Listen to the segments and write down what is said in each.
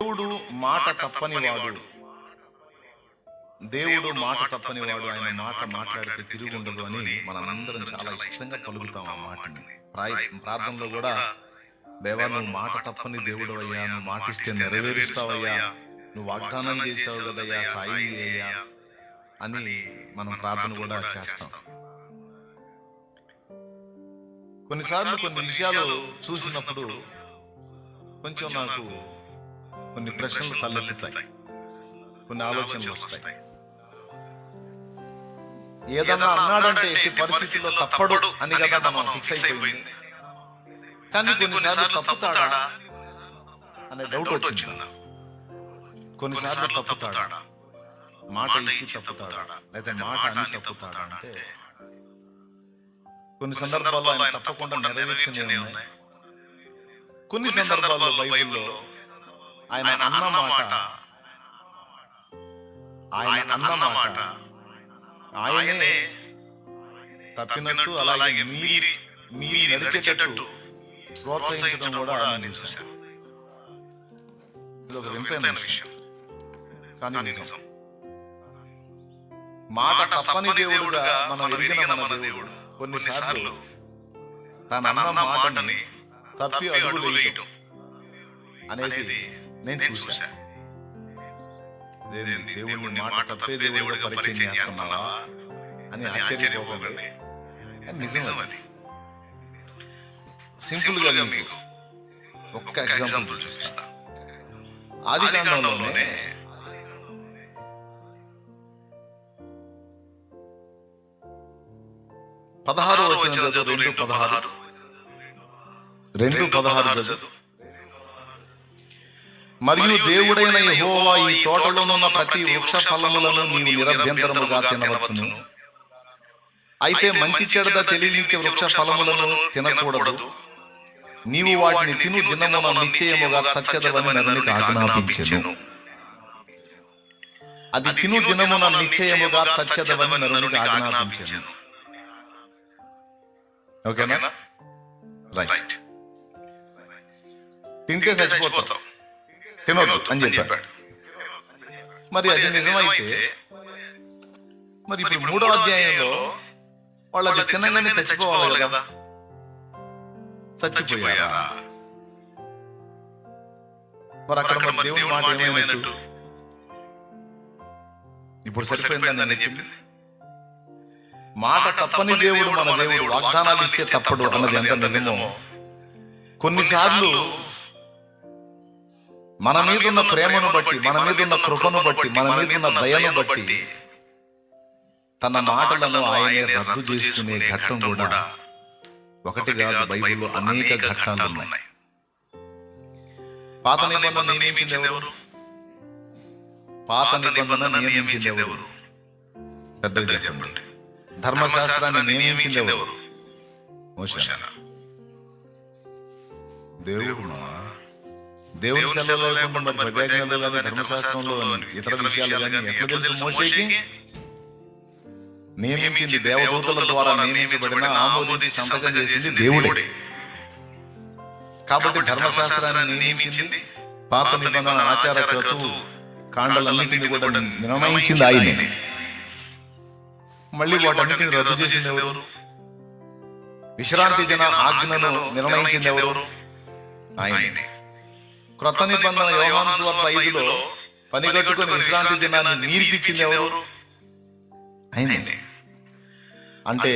దేవుడు మాట తప్పని వాడు దేవుడు మాట తప్పని వాడు ఆయన మాట మాట్లాడితే తిరిగి ఉండదు అని మనందరం చాలా ఇష్టంగా పలుకుతాం ఆ మాటని. ప్రాయ- ప్రార్థనలో కూడా దేవా నువ్వు మాట తప్పని దేవుడు అయ్యా. నువ్వు మాటిస్తే నెరవేరుస్తావయ్యా. నువ్వు వాగ్దానం చేసావు కదయ్యా. సాయి అయ్యా అని మనం ప్రార్థన కూడా చేస్తాం. కొన్నిసార్లు కొన్ని విషయాలు చూసినప్పుడు కొంచెం నాకు కొన్ని ప్రశ్నలు తలెత్తుతాయి. కొన్ని ఆలోచనలు వస్తాయి. ఏదన్నా అన్నాడంటే ఎట్టి పరిస్థితుల్లో తప్పడు అని కదా మనం ఫిక్స్ అయిపోయింది. కానీ కొన్నిసార్లు తప్పుతాడా అనే డౌట్ వచ్చింది. కొన్నిసార్లు తప్పుతాడా? మాట ఇచ్చి తప్పుతాడా? లేదా మాట అని తప్పుతాడా అంటే కొన్ని సందర్భాల్లో ఆయన తప్పకుండా నెరవేర్చినవి ఉన్నాయి. కొన్ని సందర్భాల్లో బైబిల్లో ఆయన అన్న మాట ఆయన అన్న మాట ఆయనే తప్పినట్టు అలాగే మీరి మీరి నడిచేటట్టు ప్రోత్సహించడం కూడా ఆయన చూశాం ఇది ఒక వింతైన విషయం. కానీ నిజం. మాట తప్పని దేవుడుగా మనం ఎరిగిన మన దేవుడు. కొన్నిసార్లు తన అన్న మాటని తప్పి అడుగులు వేయటం అనేది నేను చూశా. దేని- దేవుని మాట తప్పే దేవుడిగా పరిచయం చేస్తున్నావా? అని ఆశ్చర్యపోకండి. నిజం అది. సింపుల్గా మీకు ఒక్క ఎగ్జాంపుల్ చూపిస్తా ఆది కాండంలోనే పదహారు వచ్చిన రెండు పదహారు. రెండు పదహారు చదువు. మరియు దేవుడైన యెహోవా ఈ తోటలోనున్న ప్రతి వృక్ష ఫలములను నీవు నిరభ్యంతరముగా తినవచ్చును. అయితే మంచి చెడ్డ తెలియనిచ్చే వృక్ష ఫలములను తినకూడదు. నీవు వాటిని తిను దినమున నిశ్చయముగా చచ్చదవని నరునికి ఆజ్ఞాపించెను. అది తిను దినమున నిశ్చయముగా చచ్చదవని నరునికి ఆజ్ఞాపించెను. ఓకేనా? రైట్. తింటే చచ్చిపోతావు తినొద్దు అని చెప్పాడు. మరి అది నిజమైతే మరి ఇప్పుడు మూడో అధ్యాయంలో వాళ్ళు అది తినగానే చచ్చిపోవాలి కదా. చచ్చిపోయారా? మరి అక్కడ మరి దేవుని మాట ఏమైనట్టు? ఇప్పుడు సరిపోయిందని నేను చెప్పింది. మాట తప్పని దేవుడు మన దేవుడు వాగ్దానాలు ఇస్తే తప్పడు అన్నది ఎంత నిజమో? కొన్నిసార్లు మన మీద ఉన్న ప్రేమను బట్టి మన మీద ఉన్న కృపను బట్టి మన మీద ఉన్న దయను బట్టి తన మాటలను ఆయనే రద్దు చేసుకునే ఘట్టం కూడా ఒకటి కాదు బైబిల్లో అనేక ఘట్టాలు ఉన్నాయి. పాత నిబంధన పాత నిబంధన నియమించింది ఎవరు? పెద్దగా చెప్పండి. ధర్మశాస్త్రాన్ని నియమించింది ఎవరు? మోషే దేవుడు దేవుని సెలవులు లేకుండా మరి ప్రత్యేకంగా కానీ ధర్మశాస్త్రంలో ఇతర విషయాలు కానీ ఎట్లా తెలుసు మోషేకి? నియమించింది దేవదూతల ద్వారా నియమించబడిన ఆమోదించి సంతకం చేసింది దేవుడే. కాబట్టి ధర్మశాస్త్రాన్ని నియమించింది. పాత నిబంధన ఆచార క్రతు కాండలన్నింటినీ కూడా నిర్ణయించింది ఆయనే. మళ్ళీ వాటన్నిటిని రద్దు చేసింది ఎవరు? విశ్రాంతి దిన ఆజ్ఞను నిర్ణయించింది ఎవరు? ఆయనే. క్రొత్త నిబంధన యోహాను సువార్త ఐదులో పని కట్టుకుని విశ్రాంతి దినాన్ని నీర్పించింది ఎవరు? ఆయనే అంటే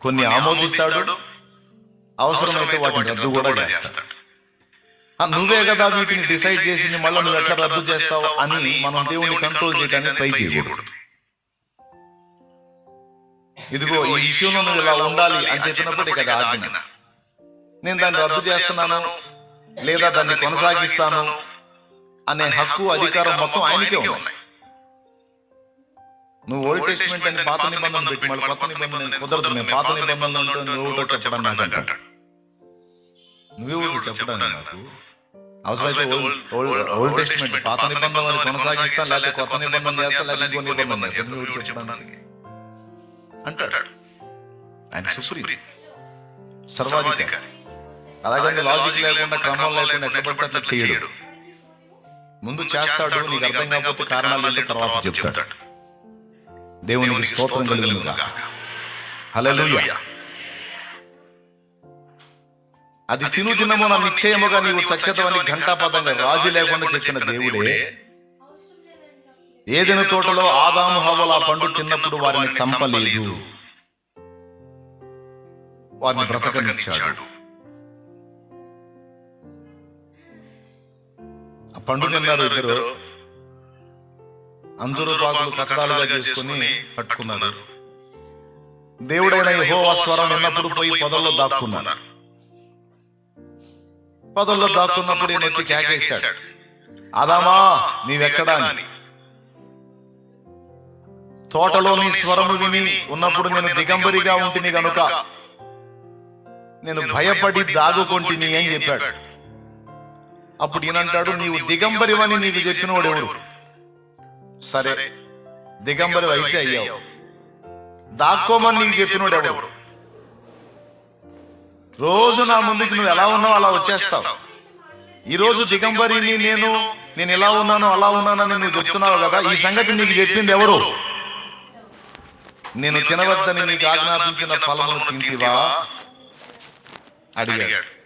కొన్ని ఆమోదిస్తాడు అవసరమైతే వాటిని రద్దు కూడా చేస్తాడు. ఆ, నువ్వే కదా వీటిని డిసైడ్ చేసింది మళ్ళీ నువ్వు ఎట్లా రద్దు చేస్తావు అని మనం దేవుని కంట్రోల్ చేయడానికి ట్రై చేయకూడదు. ఇదిగో ఈ విషయంలో నువ్వు ఇలా ఉండాలి అని చెప్పినప్పుడు కదా ఆజ్ఞ. నేను దాన్ని రద్దు చేస్తున్నాను లేదా దాన్ని కొనసాగిస్తాను అనే హక్కు అధికారం మొత్తం ఆయనకే ఉన్నాయి. నువ్వు ఓల్డ్ టెస్ట్మెంట్ అని పాత నిబంధన పెట్టి మళ్ళీ కొత్త నిబంధన కుదరదు నేను పాత నిబంధన నువ్వు చెప్పడం నాకు నువ్వే చెప్పడం నాకు అవసరమైతే ఓల్డ్ ఓల్డ్ టెస్ట్మెంట్ పాత నిబంధనలు కొనసాగిస్తా లేకపోతే కొత్త నిబంధన చేస్తా లేకపోతే ఇంకో నిబంధన నువ్వు చెప్పడానికి అంటాడు. ఆయన సుప్రీం. సర్వాధికారి. అలాగే లాజిక్ లేకుండా క్రమం లేకుండా ఎట్లా పడితే చేయడు. ముందు చేస్తాడు నీకు అర్థం కాకపోతే కారణాలు ఏంటో తర్వాత చెప్తాడు. దేవునికి స్తోత్రం కలుగునుగా హల్లెలూయా. అది తిను దినమున నిశ్చయముగా నీవు చచ్చతవని ఘంటాపదంగా రాజు లేకుండా చెప్పిన దేవుడే ఏదైనా తోటలో ఆదాము హవ్వల ఆ పండు తిన్నప్పుడు వారిని చంపలేదు. వారిని బ్రతకనిచ్చాడు. పండు తిన్నారు ఇద్దరు. అందరూ పాకులు కచడాలుగా చేసుకుని పట్టుకున్నారు దేవుడైన యెహోవా స్వరం విన్నప్పుడు పోయి పొదల్లో దాక్కున్నారు. పొదల్లో దాక్కున్నప్పుడు ఈయన వచ్చి కేకేశాడు. ఆదామా నీవెక్కడా అని తోటలో నీ స్వరము విని ఉన్నప్పుడు నేను దిగంబరిగా ఉంటిని గనుక నేను భయపడి దాగుకొంటిని అని చెప్పాడు. అప్పుడు ఈయనంటాడు నీవు దిగంబరివని నీకు చెప్పినవాడు ఎవడు సరే దిగంబరి అయితే అయ్యావు. దాక్కోమని నీకు చెప్పినోడు ఎవడు రోజు నా ముందుకి నువ్వు ఎలా ఉన్నావు అలా వచ్చేస్తావు. ఈరోజు దిగంబరిని నేను నేను ఎలా ఉన్నాను అలా ఉన్నానని నువ్వు చెప్తున్నావు కదా ఈ సంగతి నీకు చెప్పింది ఎవరు? నేను తినవద్దని నీకు ఆజ్ఞాపించిన ఫలమును తింటివా? అడిగాడు.